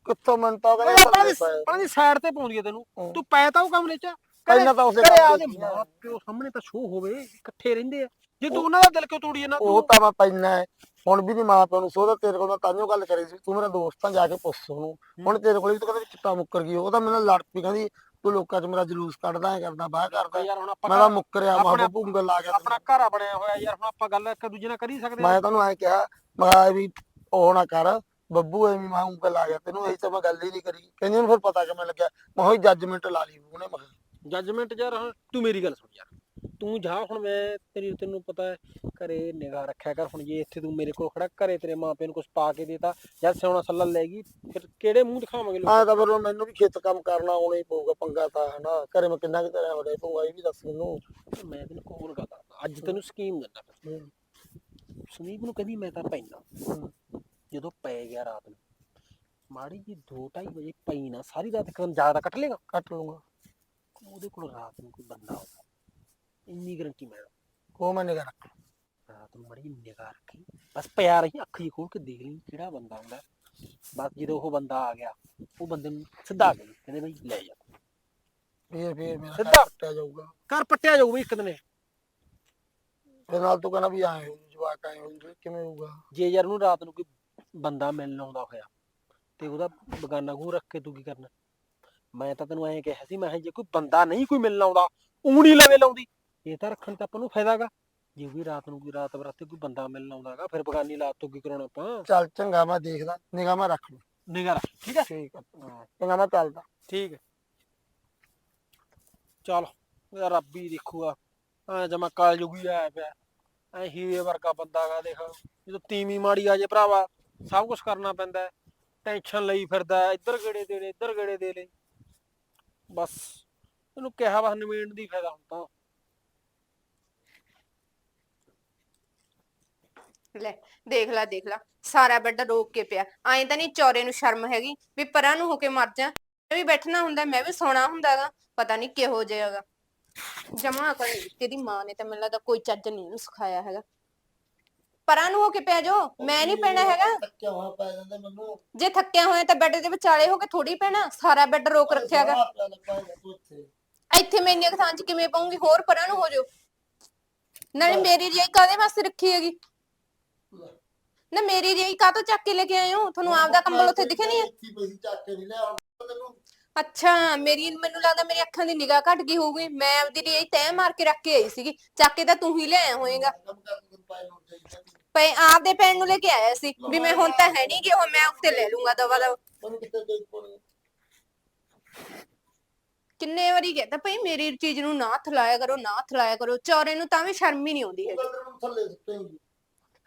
ਕਿੱਥੋਂ ਮੈਨੂੰ ਤਾਂ ਕਹਿੰਦਾ ਆਪਣਾ ਸਾਈਡ ਤੇ ਪਾਉਂਦੀ ਆ ਤੈਨੂੰ। ਹੂੰ। ਤੂੰ ਪੈ ਤਾਂ ਉਹ ਕਮਰੇ ਚ ਪਹਿਲਾਂ ਤਾਂ ਉਸੇ ਕਮਰੇ ਆਪਦੇ ਚ ਸੀ ਨਾ। ਮਾਂ ਪਿਓ ਸਾਹਮਣੇ ਤਾਂ ਸ਼ੋਅ ਹੋਵੇ ਇਕੱਠੇ ਰਹਿੰਦੇ ਆ। ਜੇ ਤੂੰ ਉਹਨਾਂ ਦਾ ਦਿਲ ਕਿਉਂ ਤੋੜੀ ਨਾ ਉਹ ਤੂੰ ਤਾਂ ਮੈਂ ਪੈਣਾ ਹੈ। ਹੁਣ ਵੀ ਨਹੀਂ ਮਾਂ ਪਿਓ ਨੂੰ ਸੋਦਾ ਤੇਰੇ ਕੋਲ ਮੈਂ ਤਾਂਿਓ ਗੱਲ ਕਰੀ ਸੀ ਤੂੰ ਮੇਰਾ ਦੋਸਤ ਆ ਜਾ ਕੇ ਪੁੱਛ ਉਹਨੂੰ। ਹੁਣ ਤੇਰੇ ਕੋਲ ਵੀ ਤਾਂ ਕਹਿੰਦਾ ਚਿੱਟਾ ਮੁੱਕਰ ਗਈ ਉਹ ਤਾਂ ਮੇਰੇ ਨਾਲ ਲੜ ਪਈ ਕਹਿੰਦੀ ਤੂੰ ਲੋਕਾਂ 'ਚ ਮੇਰਾ ਜਲੂਸ ਕੱਢਦਾ ਹੈ ਕਰਦਾ ਬਾਹ ਕਰਦਾ। ਯਾਰ ਹੁਣ ਆਪਾਂ ਮੈਂ ਤਾਂ ਮੁੱਕਰਿਆ ਆਪਣੇ- ਮਾਂ ਬੱਬੂ ਉਂਗਲ ਲਾ ਗਿਆ ਆਪਣਾ ਘਰ ਬਣਿਆ ਹੋਇਆ ਯਾਰ ਹੁਣ ਆਪਾਂ ਗੱਲ ਇੱਕ ਦੂਜੇ ਨਾਲ ਕਰੀ ਸਕਦੇ ਆ। ਮੈਂ ਤੁਹਾਨੂੰ ਐ ਕਿਹਾ ਮੈਂ ਕਿਹਾ ਵੀ ਉਹ ਨਾ ਕਰ ਬੱਬੂ ਐਵੇਂ ਮਾਂ ਉਂਗਲ ਲਾ ਗਿਆ ਤੈਨੂੰ ਇਹ ਤਾਂ ਮੈਂ ਗੱਲ ਹੀ ਨਹੀਂ ਕਰੀ। ਕਹਿੰਦੀ ਉਹਨੂੰ ਫਿਰ ਪਤਾ ਕਿਵੇਂ ਲੱਗਿਆ ਮੈਂ ਹੋਈ ਜੱਜਮੈਂਟ ਲਾ ਲਈ ਉਹਨੇ ਮੈਂ ਕਿਹਾ। ਜੱਜਮੈਂਟ ਯਾਰ ਹੁਣ ਤੂੰ ਮੇਰੀ ਗੱਲ ਸੁਣ ਯਾਰ। ਤੂੰ ਜਾ ਹੁਣ ਮੈਂ ਤੇਰੀ ਤੈਨੂੰ ਪਤਾ ਹੈ ਘਰੇ ਨਿਗਾਹ ਰੱਖਿਆ ਕਰ ਹੁਣ ਜੇ ਇੱਥੇ ਤੂੰ ਮੇਰੇ ਕੋਲ ਖੜਾ ਘਰੇ ਤੇਰੇ ਮਾਪਿਆਂ ਨੂੰ ਕੁਝ ਪਾ ਕੇ ਦੇਤਾ ਜਦ ਸਿਆਉਣਾ ਸੱਲਾ ਲੈ ਗਈ ਫਿਰ ਕਿਹੜੇ ਮੂੰਹ ਦਿਖਾਵਾਂਗੇ ਲੋਕ? ਐਂ ਤਾਂ ਫਿਰ ਮੈਨੂੰ ਵੀ ਖੇਤ ਕੰਮ ਕਰਨਾ ਆਉਣਾ ਹੀ ਪਊਗਾ ਪੰਗਾ ਤਾਂ ਹਨਾ? ਘਰੇ ਮੈਂ ਕਿੰਨਾ ਕੁ ਤੇਰਾ ਵੜੇ ਪਊਗਾ ਇਹ ਵੀ ਦੱਸ ਮੈਨੂੰ। ਮੈਂ ਤੈਨੂੰ ਕੋਲ ਗੱਲ ਅੱਜ ਤੈਨੂੰ ਸਕੀਮ ਦਿੰਦਾ ਫਿਰ ਸੁਨੀਪ ਨੂੰ ਕਹਿੰਦੀ ਮੈਂ ਤਾਂ ਪੈਣਾ ਹੂੰ। ਜਦੋਂ ਪੈ ਗਿਆ ਰਾਤ ਨੂੰ ਮਾੜੀ ਜੀ 2:30 ਵਜੇ ਪਈ ਨਾ ਸਾਰੀ ਰਾਤ ਇੱਕਦਮ ਜ਼ਿਆਦਾ ਕੱਟ ਲੇਗਾ ਕੱਟ ਲੂੰਗਾ ਉਹਦੇ ਕੋਲ ਰਾਤ ਨੂੰ ਕੋਈ ਬੰਦਾ ਆਉਂਦਾ। ਇੰਨੀ ਗਰੰਟੀ ਮੈਂ। ਉਹ ਮੈਂ ਨਿਗਾ ਰੱਖ। ਰਾਤ ਨੂੰ ਮੜੀ ਨਿਗਾਹ ਰੱਖੀ। ਬਸ ਪਿਆ ਰਹੀ ਅੱਖ ਜੀ ਖੋਲ ਕੇ ਦੇਖ ਲਈ ਕਿਹੜਾ ਬੰਦਾ ਆਉਂਦਾ ਬਸ ਜਦੋਂ ਉਹ ਬੰਦਾ ਆ ਗਿਆ ਉਹ ਬੰਦੇ ਨੂੰ ਸਿੱਧਾ ਗਈ ਕਹਿੰਦੇ ਬਈ ਲੈ ਜਾ। ਫੇਰ ਫੇਰ ਮੇਰਾ ਸਿੱਧਾ। ਪੱਟਿਆ ਜਾਊਗਾ। ਘਰ ਪੱਟਿਆ ਜਾਊ ਬਈ ਇੱਕ ਦਿਨ। ਫਿਰ ਨਾਲ ਤੂੰ ਕਹਿੰਦਾ ਵੀ ਆਏ ਹੋ ਜਵਾਕ ਆਏ ਹੋ ਕਿਵੇਂ ਹੋਊਗਾ? ਜੇ ਯਾਰ ਨੂੰ ਰਾਤ ਨੂੰ ਕੋਈ ਬੰਦਾ ਮਿਲਣ ਆਉਂਦਾ ਹੋਇਆ ਤੇ ਉਹਦਾ ਬਗਾਨਾ ਖੂਹ ਰੱਖ ਕੇ ਤੂੰ ਕੀ ਕਰਨਾ? ਮੈਂ ਤਾਂ ਤੈਨੂੰ ਐਂ ਕਿਹਾ ਸੀ ਮੈਂ ਕਿਹਾ ਜੇ ਕੋਈ ਬੰਦਾ ਨਹੀਂ ਕੋਈ ਮਿਲਣ ਆਉਂਦਾ ਲਵੇ ਲਾਉਂਦੀ ਇਹ ਤਾਂ ਰੱਖਣ ਤੇ ਆਪਾਂ ਨੂੰ ਫਾਇਦਾਗਾ ਜੇ ਵੀ ਰਾਤ ਨੂੰ ਕੋਈ ਰਾਤ ਬਰਾਤੇ ਕੋਈ ਬੰਦਾ ਮਿਲਣ ਆਉਂਦਾਗਾ ਫਿਰ ਬਗਾਨੀ ਲਾਤ ਤੋਂ ਕੀ ਕਰਾਉਣਾ ਆਪਾਂ? ਚੱਲ ਚੰਗਾ ਮੈਂ ਦੇਖਦਾ। ਨਿਗਾਹ ਮੈਂ ਰੱਖ ਲੂ। ਨਿਗਾਹ ਰੱਖ ਠੀਕ ਹੈ ਠੀਕ ਆ। ਹਾਂ ਚੰਗਾ ਮੈਂ ਚੱਲਦਾ। ਠੀਕ ਹੈ ਚਲ ਯਾਰ ਰੱਬ ਹੀ ਦੇਖੂਗਾ ਐ ਜਮਾ ਕਾਲ ਜੁਗੀ ਆਇਆ ਪਿਆ। ਐ ਹੀਰੇ ਵਰਗਾ ਬੰਦਾ ਗਾ ਦੇਖ। ਜਦੋਂ ਤੀਵੀਂ ਮਾੜੀ ਆ ਜੇ ਭਰਾਵਾ। ਸਭ ਕੁਝ ਕਰਨਾ ਪੈਂਦਾ ਹੈ। ਟੈਨਸ਼ਨ ਲਈ ਫਿਰਦਾ ਹੈ, ਇੱਧਰ ਗੇੜੇ ਦੇ ਲੈ ਇੱਧਰ ਗੇੜੇ ਦੇ ਲੈ। ਬਸ। ਇਹਨੂੰ ਕਿਹਾ ਵਾ ਨਿਮੇੜ ਦੀ ਫਾਇਦਾ ਹੁੰਦਾ। ਲੈ ਦੇਖ ਲੈ ਦੇਖ ਲੈ। ਸਾਰਾ ਬੈੱਡ ਰੋਕ ਕੇ ਪਿਆ। ਐਂ ਤਾਂ ਨਹੀਂ ਚੌਰੇ ਨੂੰ ਸ਼ਰਮ ਹੈਗੀ ਵੀ ਪਰਾਂ ਨੂੰ ਹੋ ਕੇ ਮਰ ਜਾ। ਮੈਂ ਵੀ ਬੈਠਣਾ ਹੁੰਦਾ ਮੈਂ ਵੀ ਸੌਣਾ ਹੁੰਦਾਗਾ ਪਤਾ ਨਹੀਂ ਕਿਹੋ ਜਿਹਾਗਾ ਜਮਾ ਨਹੀਂ ਤੇਰੀ ਮਾਂ ਨੇ ਤਾਂ ਮੈਨੂੰ ਲੱਗਦਾ ਕੋਈ ਚੱਜ ਨਹੀਂ ਇਹਨੂੰ ਸਿਖਾਇਆ ਹੈਗਾ। ਪਰਾਂ ਨੂੰ ਹੋ ਕੇ ਪੈ ਜਾਓ ਮੈਂ ਨਹੀਂ ਪੈਣਾ ਹੈਗਾ। ਕਿਉਂ ਹੋਣਾ ਪੈ ਜਾਂਦਾ ਮੈਨੂੰ। ਜੇ ਥੱਕਿਆ ਹੋਇਆ ਤਾਂ ਬੈੱਡ ਦੇ ਵਿਚਾਲੇ ਹੋ ਕੇ ਥੋੜੀ ਪੈਣਾ। ਸਾਰਾ ਬੈੱਡ ਰੋਕ ਰੱਖਿਆਗਾ ਸਾਰਾ ਪਿਆ ਲੱਗਾ ਹੋਇਆ ਤੂੰ ਇੱਥੇ। ਇੱਥੇ ਮੈਂ ਇੰਨੇ ਕੁ ਥਾਂ 'ਚ ਕਿਵੇਂ ਪਾਉਂਗੀ ਹੋਰ ਪਰਾਂ ਨੂੰ ਹੋ ਜਾਓ। ਨਾਲੇ ਮੇਰੀ ਰਿਆਈ ਕਾਦੇ ਵਾਸਤੇ ਰੱਖੀ ਹੈਗੀ? ਨਾ ਮੇਰੀ ਰਿਆਈ ਕਾਹਤੋਂ ਚੱਕ ਕੇ ਲੈ ਕੇ ਆਏ ਹੋ? ਤੁਹਾਨੂੰ ਆਪਦਾ ਕੰਬਲ ਉੱਥੇ ਦਿਖਿਆ ਨਹੀਂ ਹੈ? ਇੱਥੇ ਪਈ ਸੀ ਚੱਕ ਕੇ ਨਹੀਂ ਲਿਆ ਤੈਨੂੰ। ਅੱਛਾ ਮੇਰੀ ਮੈਨੂੰ ਲੱਗਦਾ ਮੇਰੀ ਅੱਖਾਂ ਦੀ ਨਿਗਾਹ ਘਟ ਗਈ ਹੋਊਗੀ। ਮੈਂ ਆਪਦੀ ਰਿਆਈ ਤੈਅ ਮਾਰ ਕੇ ਰੱਖ ਕੇ ਆਈ ਸੀਗੀ। ਚੱਕ ਕੇ ਤਾਂ ਤੂੰ ਹੀ ਲੈ ਆਇਆ ਹੋਏਗਾ। ਕੰਮ ਕਰ ਤੂੰ ਨੂੰ ਚਾਹੀਦਾ ਪਏ ਆਪਦੇ ਪੈਣ ਨੂੰ ਲੈ ਕੇ ਆਇਆ ਸੀ ਵੀ ਮੈਂ ਹੁਣ ਤਾਂ ਹੈ ਨਹੀਂ ਕਿ ਉਹ ਮੈਂ ਉੱਤੇ ਲੈ ਲੂੰਗਾ ਦਵਾ ਦਵਾ। ਕਿੱਥੇ ਕਿੰਨੇ ਵਾਰੀ ਕਹਤਾ ਭਈ ਮੇਰੀ ਚੀਜ਼ ਨੂੰ ਨਾ ਥਲਾਇਆ ਕਰੋ ਨਾ ਥਲਾਇਆ ਕਰੋ। ਚੌਰੇ ਨੂੰ ਤਾਂ ਵੀ ਸ਼ਰਮ ਹੀ ਨਹੀਂ ਆਉਂਦੀ ਹੈਗੀ। ਤੈਨੂੰ ਥੱਲੇ ਸੁੱਟੇਂਗੀ।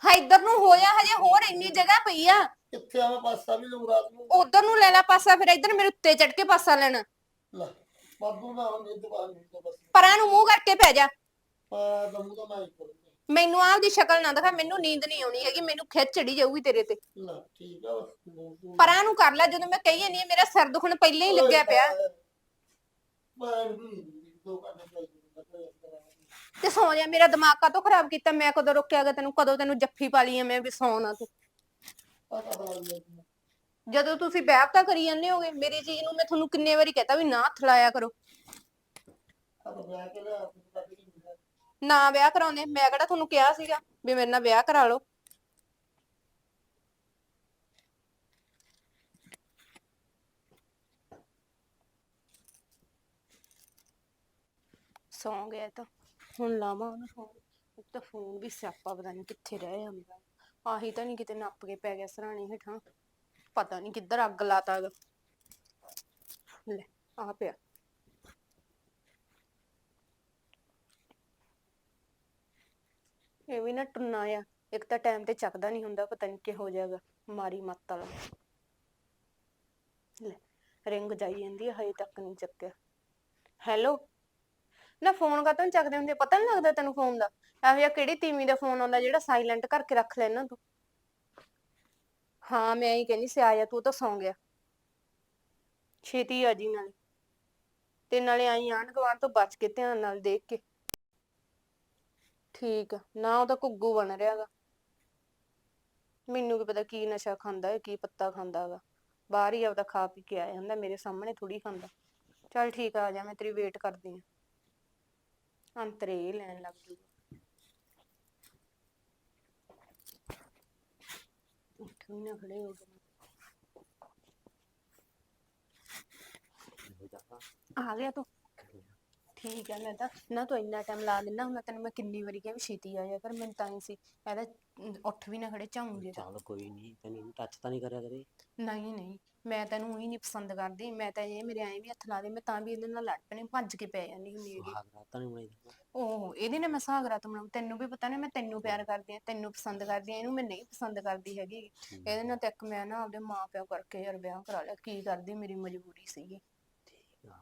ਹਾਂ ਇੱਧਰ ਨੂੰ ਹੋਇਆ ਹਜੇ ਹੋਰ ਇੰਨੀ ਜਗ੍ਹਾ ਪਈ ਆ। ਕਿੱਥੇ ਆਵਾਂ ਪਾਸਾ ਵੀ ਲਊ ਰਾਤ ਨੂੰ। ਉਧਰ ਨੂੰ ਲੈ ਲੈ ਪਾਸਾ ਫਿਰ ਇੱਧਰ ਮੇਰੇ ਉੱਤੇ ਚੜ ਕੇ ਪਾਸਾ ਲੈਣਾ। ਲੈ ਬਾਬੂ ਨਾ ਹੁਣ ਦੁਕਾਨ ਨਹੀਂ ਤਾਂ ਬਸ। ਪਰਾਂ ਨੂੰ ਮੂੰਹ ਕਰਕੇ ਪੈ ਜਾ। ਪਾ ਦਮੂ ਤਾਂ ਮੈਂ ਹੀ ਕਰੂੰਗਾ। ਮੈਨੂੰ ਆਪਦੀ ਸ਼ਕਲ ਨਾ ਦਿਖਾ ਮੈਨੂੰ ਨੀਂਦ ਨਹੀਂ ਆਉਣੀ ਹੈਗੀ ਮੈਨੂੰ ਖਿੱਚ ਚੜੀ ਜਾਊਗੀ ਤੇਰੇ ਤੇ। ਲੈ ਠੀਕ ਆ ਬਸ ਤੂੰ- ਤੂੰ- ਪਰਾਂ ਨੂੰ ਕਰ ਲੈ ਜਦੋਂ ਮੈਂ ਕਹੀ ਨਹੀਂ ਮੇਰਾ ਸਿਰ ਦੁਖਣ ਪਹਿਲਾਂ ਹੀ ਲੱਗਿਆ ਪਿਆ। ਮੈਂ ਵੀ ਦੋ ਘੰਟੇ ਪਈ। ਨੂੰ ਤੇ ਸੌ ਜਾ, ਮੇਰਾ ਦਿਮਾਗ ਕਾਤੋਂ ਖਰਾਬ ਕੀਤਾ? ਮੈਂ ਕਦੋਂ ਰੋਕਿਆਗਾ ਤੈਨੂੰ? ਕਦੋਂ ਤੈਨੂੰ ਜੱਫੀ ਪਾ ਲਈ ਆ ਮੈਂ ਵੀ ਸੌ ਨਾ ਤੂੰ? ਜਦੋਂ ਤੁਸੀਂ ਬੈਠ ਤਾਂ ਕਰੀ ਜਾਂਦੇ ਹੋਗੇ, ਮੇਰੀ ਚੀਜ਼ ਨੂੰ ਮੈਂ ਤੁਹਾਨੂੰ ਕਿੰਨੇ ਵਾਰੀ ਕਹਤਾ ਵੀ ਨਾ ਹੱਥ ਲਾਇਆ ਕਰੋ। ਨਾ ਵਿਆਹ ਕਰਾਉਂਦੇ। ਮੈਂ ਕਿਹੜਾ ਤੁਹਾਨੂੰ ਕਿਹਾ ਸੀਗਾ ਵੀ ਮੇਰੇ ਨਾਲ ਵਿਆਹ ਕਰਾ ਲਓ। ਸੌਂ ਗਿਆ ਇਹ ਤਾਂ। ਹੁਣ ਲਾਵਾਂ ਉਹਨੂੰ ਫੋਨ ਇੱਕ ਤਾਂ ਫੋਨ ਵੀ ਸਿਆਪਾ ਪਤਾ ਨਹੀਂ ਕਿੱਥੇ ਰਹਿ ਜਾਂਦਾ। ਆਹੀ ਤਾਂ ਨਹੀਂ ਕਿਤੇ ਨੱਪ ਕੇ ਪੈ ਗਿਆ ਸਰਾਣੇ ਹੇਠਾਂ। ਪਤਾ ਨਹੀਂ ਕਿੱਧਰ ਅੱਗ ਲਾਤਾ ਗਾ। ਲੈ, ਆ ਪਿਆ। ਇਹ ਵੀ ਨਾ ਟੁੰਨਾ ਆ। ਇੱਕ ਤਾਂ ਟਾਈਮ ਤੇ ਚੱਕਦਾ ਨਹੀਂ ਹੁੰਦਾ, ਪਤਾ ਨਹੀਂ ਕਿਹੋ ਜਾਗਾ ਮਾਰੀ ਮੱਤ ਵਾਲਾ। ਲੈ, ਰਿੰਗ ਜਾਈ ਜਾਂਦੀ ਆ, ਹਜੇ ਤੱਕ ਨਹੀਂ ਚੱਕਿਆ। ਹੈਲੋ ਨਾ ਫੋਨ ਕਾਤੋਂ ਨੀ ਚੱਕਦੇ ਹੁੰਦੇ, ਪਤਾ ਨਹੀਂ ਲੱਗਦਾ ਤੈਨੂੰ ਫੋਨ ਦਾ। ਇਹੋ ਜਿਹਾ ਕਿਹੜੀ ਤੀਵੀਂ ਦਾ ਫੋਨ ਆਉਂਦਾ ਜਿਹੜਾ ਸਾਇਲੈਂਟ ਕਰਕੇ ਰੱਖ ਲੈਣਾ ਤੂੰ। ਹਾਂ, ਮੈਂ ਹੀ ਕਹਿੰਦੀ ਸਿਆ ਜਾ ਤੂੰ ਤਾਂ ਸੌਂ ਗਿਆ। ਛੇਤੀ ਆ ਜੀ ਨਾਲੇ। ਤੇ ਨਾਲੇ ਆਈ ਆਂਢ ਗੁਆਂਢ ਤੋਂ ਬਚ ਕੇ ਧਿਆਨ ਨਾਲ ਦੇਖ ਕੇ। ਠੀਕ ਆ, ਨਾ ਉਹ ਤਾਂ ਘੁੱਗੂ ਬਣ ਰਿਹਾਗਾ ਮੈਨੂੰ ਕੀ ਪਤਾ ਕੀ ਨਸ਼ਾ ਖਾਂਦਾ ਹੈ, ਕੀ ਪੱਤਾ ਖਾਂਦਾ ਹੈਗਾ ਬਾਹਰ ਹੀ ਆਪਦਾ ਖਾ ਪੀ ਕੇ ਆਇਆ ਹੁੰਦਾ, ਮੇਰੇ ਸਾਹਮਣੇ ਥੋੜੀ ਖਾਂਦਾ। ਚੱਲ ਠੀਕ ਆ ਆ ਜਾ, ਮੈਂ ਤੇਰੀ ਵੇਟ ਕਰਦੀ ਹਾਂ ਅੰਤਰੇ ਹੀ ਲੈਣ ਲੱਗ ਜੂਗਾ ਉੱਠ ਵੀ ਨਾ ਖੜੇ ਹੋ ਗਏ ਆ ਗਿਆ ਤੂੰ। ਠੀਕ ਹੈ ਮੈਂ ਤਾਂ ਨਾ ਤੂੰ ਇੰਨਾ ਟਾਈਮ ਲਾ ਦਿੰਦਾ ਹੁੰਦਾ ਤੈਨੂੰ ਮੈਂ ਕਿੰਨੀ ਵਾਰੀ ਕਿਹਾ ਵੀ ਛੇਤੀ ਆ ਜਾ ਕਰ ਮੈਨੂੰ ਤਾਂ ਹੀ ਸੀ। ਇਹਦਾ ਉੱਠ ਵੀ ਨਾ ਖੜੇ ਝਾਉਂਗੇ ਚੱਲ ਕੋਈ ਨਹੀਂ ਤੈਨੂੰ ਟੱਚ ਤਾਂ ਨਹੀਂ ਕਰਿਆ ਕਦੇ। ਨਹੀਂ ਨਹੀਂ। ਮੈਂ ਤੈਨੂੰ ਹੀ ਨਹੀਂ ਪਸੰਦ ਕਰਦੀ ਮੈਂ ਤਾਂ ਇਹ ਮੇਰੇ ਐਂ ਵੀ ਹੱਥ ਲਾ ਦੇ ਮੈਂ ਤਾਂ ਵੀ ਇਹਦੇ ਨਾਲ ਲੜ ਪੈਣੀ ਭੱਜ ਕੇ ਪੈ ਜਾਂਦੀ ਹੁੰਦੀ ਹੈਗੀ। ਤਾਂ ਨਹੀਂ ਬਣਾਈ ਉਹ ਇਹਦੇ ਨਾਲ ਮੈਂ ਸਾਗਰਾਤ ਬਣਾਉਂ ਤੈਨੂੰ ਵੀ ਪਤਾ ਨਾ ਮੈਂ ਤੈਨੂੰ ਪਿਆਰ ਕਰਦੀ ਆ ਤੈਨੂੰ ਪਸੰਦ ਕਰਦੀ ਆ ਇਹਨੂੰ ਮੈਂ ਨਹੀਂ ਪਸੰਦ ਕਰਦੀ ਹੈਗੀ। ਇਹਦੇ ਨਾਲ ਤਾਂ ਇੱਕ ਮੈਂ ਨਾ ਆਪਦੇ ਮਾਂ ਪਿਓ ਕਰਕੇ ਯਾਰ ਵਿਆਹ ਕਰਾ ਲਿਆ ਕੀ ਕਰਦੀ ਮੇਰੀ ਮਜਬੂਰੀ ਸੀਗੀ। ਠੀਕ ਆ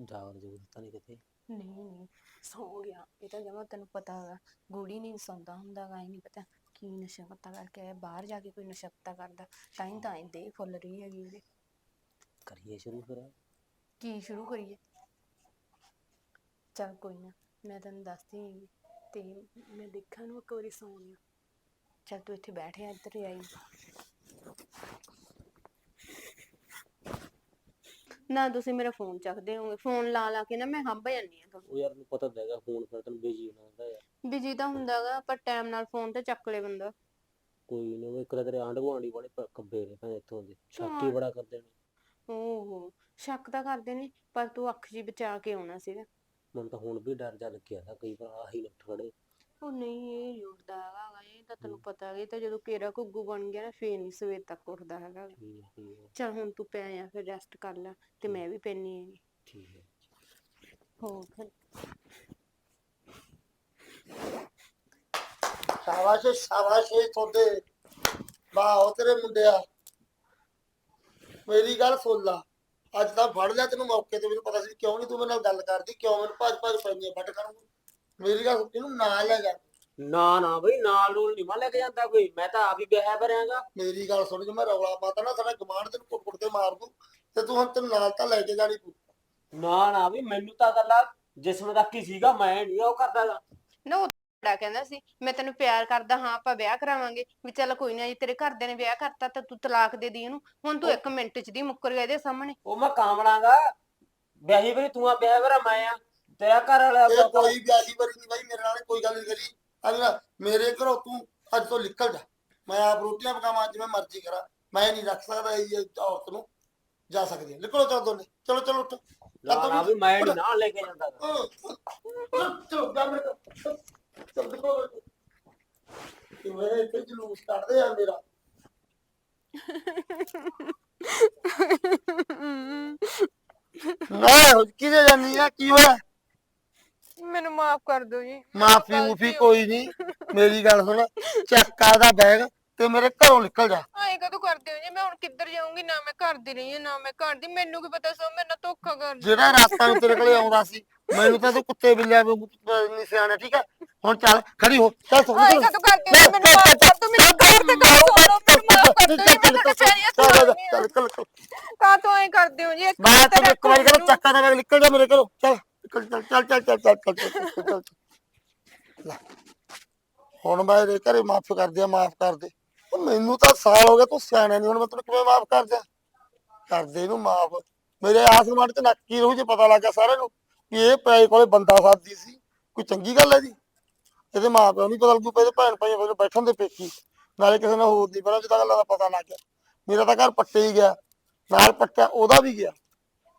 ਜਾਵਰ ਜੂਰ ਤਾਂ ਨਹੀਂ ਕਿਤੇ। ਨਹੀਂ ਨਹੀਂ ਸੌ ਗਿਆ ਇਹ ਤਾਂ ਜਮਾ ਤੈਨੂੰ ਪਤਾ ਹੈਗਾ ਗੋੜੀ ਨਹੀਂ ਸੌਂਦਾ ਹੁੰਦਾ ਗਾ ਇਹ ਨਹੀਂ ਪਤਾ। ਕੀ ਨਸ਼ਾ ਪੱਤਾ ਕਰਕੇ ਆਇਆ ਬਾਹਰ ਜਾ ਕੇ ਕੋਈ ਨਸ਼ਾ ਪੱਤਾ ਕਰਦਾ ਤਾਂ ਹੀ ਤਾਂ ਦੇ ਫੁੱਲ ਰਹੀ ਹੈਗੀ ਉਹਦੀ ਕਰੀਏ ਸ਼ੁਰੂ ਫਿਰ ਕੀ ਸ਼ੁਰੂ ਕਰੀਏ? ਚੱਲ ਕੋਈ ਨਾ ਮੈਂ ਤੈਨੂੰ ਦੱਸਦੀ ਹੈਗੀ ਤੇ ਮੈਂ ਦੇਖਾਂ ਨੂੰ ਇੱਕ ਵਾਰੀ ਸੌਣੀ ਆ ਚੱਲ ਤੂੰ ਇੱਥੇ ਬੈਠੇ ਆ ਇੱਧਰ ਹੀ ਆਈ ਨਾ ਤੁਸੀਂ ਮੇਰਾ ਫੋਨ ਚੱਕਦੇ ਹੋਗੇ ਫੋਨ ਲਾ ਲਾ ਕੇ ਨਾ ਮੈਂ ਹੰਬ ਜਾਂਦੀ ਆ ਤੁਹਾਨੂੰ। ਉਹ ਯਾਰ ਨੂੰ ਪਤਾ ਤਾਂ ਹੈਗਾ ਫੋਨ ਫਿਰ ਤੈਨੂੰ ਬਿਜ਼ੀ ਹੋਣਾ ਹੁੰਦਾ ਯਾਰ। ਬਿਜ਼ੀ ਤਾਂ ਹੁੰਦਾਗਾ ਪਰ ਟਾਈਮ ਨਾਲ ਫੋਨ ਤੇ ਚੱਕ ਲੈ ਬੰਦਾ। ਕੋਈ ਨਾ ਇੱਕ ਤਾਂ ਤੇਰੇ ਆਂਢ ਗੁਆਂਢੀ ਬੜੇ ਪ- ਕੱਬੇ ਨੇ ਭਾਵੇਂ ਇੱਥੋਂ ਦੇ। ਹਾਂ। ਬੜਾ ਕਰਦੇ ਨੇ। ਓਹੋ ਸ਼ੱਕ ਤਾਂ ਕਰਦੇ ਨੇ ਪਰ ਤੂੰ ਅੱਖ ਜੀ ਬਚਾ ਕੇ ਆਉਣਾ ਸੀਗਾ। ਮੈਨੂੰ ਤਾਂ ਹੁਣ ਵੀ ਡਰ ਜਾ ਲੱਗਿਆ ਕਈ ਵਾਰ ਆਹੀ ਉੱਠ ਖੜੇ। ਉਹ ਨਹੀਂ ਇਹ ਉੱਠਦਾ ਹੈਗਾ ਗਾ, ਇਹ ਤਾਂ ਤੈਨੂੰ ਪਤਾ ਹੈ ਤਾਂ ਜਦੋਂ ਕੇਰਾ ਘੁੱਗੂ ਬਣ ਗਿਆ ਨਾ ਫੇਰ ਨਹੀਂ ਸਵੇਰ ਤੱਕ ਉੱਠਦਾ ਹੈਗਾ ਗਾ। ਠੀਕ ਹੈ ਠੀਕ ਹੈ। ਚੱਲ ਹੁਣ ਤੂੰ ਪੈ ਆ ਫਿਰ ਰੈਸਟ ਕਰ ਲੈ ਤੇ ਮੈਂ ਵੀ ਪੈਣੀ ਹੈਗੀ। ਠੀਕ ਹੈ। ਹੋ ਫਿਰ? ਸ਼ਾਬਾਸ਼ ਏ, ਸ਼ਾਬਾਸ਼ ਏ ਤੁਹਾਡੇ। ਵਾਹ ਉਹ ਤੇਰੇ ਮੁੰਡਿਆ। ਮੇਰੀ ਗੱਲ ਸੁਣ ਲਾ। ਅੱਜ ਤਾਂ ਫੜ ਲਿਆ ਤੈਨੂੰ ਮੌਕੇ ਤੇ ਮੈਨੂੰ ਪਤਾ ਸੀ ਕਿਉਂ ਨਹੀਂ ਤੂੰ ਮੇਰੇ ਨਾਲ ਗੱਲ ਕਰਦੀ ਕਿਉਂ ਮੈਨੂੰ ਭੱਜ ਭੱਜ ਪੈਂਦੀ ਫਟ ਕਰੂੰ ਮੇਰੀ ਗੱਲ ਸੁਣ, ਇਹਨੂੰ ਨਾਲ ਲੈ ਜਾ। ਨਾ ਨਾ ਬਈ ਨਾਲ ਰੂਲ ਨਹੀਂ ਮੈਂ ਲੈ ਕੇ ਜਾਂਦਾ ਕੋਈ। ਮੈਂ ਤਾਂ ਆਪ ਹੀ ਵਿਆਹ ਭਰਿਆਗਾ ਮੇਰੀ ਗੱਲ ਸੁਣ ਜੇ ਮੈਂ ਰੌਲਾ ਪਾਤਾ ਨਾ ਸਾਡਾ ਗਮਾਂਡ ਤੈਨੂੰ ਕੁੱਟ ਕੁੱਟ ਕੇ ਮਾਰ ਦੂੰ ਤੇ ਤੂੰ ਹੁਣ ਤੈਨੂੰ ਨਾਲ ਤਾਂ ਲੈ ਕੇ ਜਾਣੀ ਪਊ। ਨਾ ਨਾ ਬਈ ਮੈਨੂੰ ਤਾਂ ਗੱਲਾਂ ਜਿਸਮ ਦਾ ਕੀ ਸੀਗਾ ਮੈਂ ਨਹੀਂ ਉਹ ਕਰਦਾਗਾ ਨਾ ਉਹ ਬੜਾ ਕਹਿੰਦਾ ਸੀ ਮੈਂ ਤੈਨੂੰ ਪਿਆਰ ਕਰਦਾ ਹਾਂ ਆਪਾਂ ਵਿਆਹ ਕਰਾਵਾਂਗੇ। ਵੀ ਚੱਲ ਕੋਈ ਨਾ ਜੀ ਤੇਰੇ ਘਰਦਿਆਂ ਨੇ ਵਿਆਹ ਕਰਤਾ ਤਾਂ ਤੂੰ ਤਲਾਕ ਦੇ ਦੀ ਇਹਨੂੰ। ਹੁਣ ਤੂੰ ਇੱਕ ਮਿੰਟ ਚ ਦੀ ਮੁੱਕਰ ਗਿਆ ਇਹਦੇ ਸਾਹਮਣੇ। ਉਹ ਮੈਂ ਕਾਮੜਾਗਾ। ਵਿਆਹੀ ਵੀ ਤੂੰ ਆ ਵਿਆਹ ਵਰਾ ਮੈਂ ਆ। ਤੇਰਾ ਘਰ ਵਾਲਾ ਇਹ ਕੋਈ ਵਿਆਹੀ ਵਰੀ ਨਹੀਂ ਬਾਈ ਮੇਰੇ ਨਾਲ ਕੋਈ ਗੱਲ ਨਹੀਂ ਕਰੀ। ਅਗਲਾ ਮੇਰੇ ਘਰੋਂ ਤੂੰ ਅੱਜ ਤੋਂ ਨਿਕਲ ਜਾ। ਮੈਂ ਆਪ ਰੋਟੀਆਂ ਪਕਾਵਾਂ ਜਿਵੇਂ ਮਰਜ਼ੀ ਕਰਾਂ। ਮੈਂ ਨਹੀਂ ਰੱਖ ਸਕਦਾ ਇਹ ਔਰਤ ਨੂੰ। ਜਾ ਸਕਦੀ ਹੈ ਨਿਕਲੋ ਚਲੋ ਦੋਨੇ। ਚਲੋ ਚਲੋ ਉੱਠੋ। ਨਾ ਵੀ ਮੈਂ ਨਹੀਂ ਨਾਲ ਲੈ ਕੇ ਜਾਂਦਾ। ਚਲੋ ਜਾ ਮੇਰੇ ਕੋਲ। ਚਲ ਦੇਖੋ ਕਿਵੇਂ ਇੱਥੇ ਜਲੂਸ ਕੱਢਦੇ ਆ ਮੇਰਾ। माफ़ी मुफी कोई नी मेरी गल सुन चेक दा बैग ते मेरे घरों निकल जा ऐ कदो करदे हो जे चल खड़ी हो चल चल चल चल चल चल चल ਲੈ। ਹੁਣ ਮੈਂ ਇਹਦੇ ਘਰੇ ਮਾਫ ਕਰ ਦਿਆ, ਮਾਫ ਕਰ ਦੇ। ਉਹ ਮੈਨੂੰ ਤਾਂ ਸਾਲ ਹੋ ਗਿਆ ਤੂੰ ਸਿਆਣਾ ਨਹੀਂ, ਹੁਣ ਮੈਂ ਤੈਨੂੰ ਕਿਵੇਂ ਮਾਫ ਕਰ ਦਿਆਂ? ਕਰ ਦੇ ਇਹਨੂੰ ਮਾਫ। ਮੇਰੇ ਆਸਮਾਨ ਚ ਨੱਕੀ ਰਹੂ ਜੇ ਪਤਾ ਲੱਗ ਗਿਆ ਸਾਰਿਆਂ ਨੂੰ ਕਿ ਇਹ ਪੈਸੇ ਕੋਲੇ ਬੰਦਾ ਸਾਦੀ ਸੀ। ਕੋਈ ਚੰਗੀ ਗੱਲ ਹੈ ਜੀ? ਇਹਦੇ ਮਾਂ ਪਿਓ ਨਹੀਂ ਪਤਾ ਲੱਗੂ ਪਏ ਭੈਣ ਭਾਈ ਫਿਰ ਬੈਠਣ ਦੇ ਪੇਕੀ ਨਾਲੇ ਕਿਸੇ ਨਾਲ ਹੋਰ ਨਹੀਂ ਪਤਾ ਜਿੱਦਾਂ ਗੱਲਾਂ ਦਾ ਪਤਾ ਲੱਗ ਗਿਆ। ਮੇਰਾ ਤਾਂ ਘਰ ਪੱਟੇ ਹੀ ਗਿਆ, ਨਾਲ ਪੱਟਿਆ, ਉਹਦਾ ਵੀ ਗਿਆ।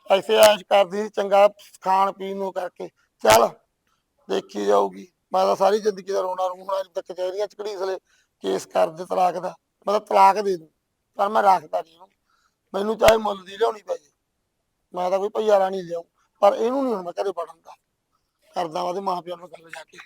ਐਸੇ ਐਸ਼ ਕਰਦੀ ਚੰਗਾ ਖਾਣ ਪੀਣ ਨੂੰ ਕਰਕੇ। ਚੱਲ, ਦੇਖੀ ਜਾਊਗੀ। ਮੈਂ ਤਾਂ ਸਾਰੀ ਜ਼ਿੰਦਗੀ ਦਾ ਰੋਣਾ ਰੂਣਾ ਅੱਜ ਤੱਕ ਕਚਹਿਰੀਆਂ ਚ ਘੜੀਸਲੇ ਕੇਸ ਕਰ ਦੇ ਤਲਾਕ ਦਾ। ਮੈਂ ਤਾਂ ਤਲਾਕ ਦੇ ਦੂੰ, ਪਰ ਮੈਂ ਰੱਖਦਾ ਨਹੀਂ ਇਹਨੂੰ। ਮੈਨੂੰ ਚਾਹੇ ਮੁੱਲ ਦੀ ਲਿਆਉਣੀ ਪੈ ਜੇ, ਮੈਂ ਤਾਂ ਕੋਈ ਭਈਆਰਾ ਨਹੀਂ ਲਿਆਉ ਪਰ ਇਹਨੂੰ ਨਹੀਂ ਹੁਣ ਮੈਂ ਕਦੇ ਪੜਨ ਦਾ ਕਰਦਾ ਵਾ ਤੇ ਮਾਂ ਪਿਓ ਨਾਲ ਗੱਲ ਜਾ ਕੇ।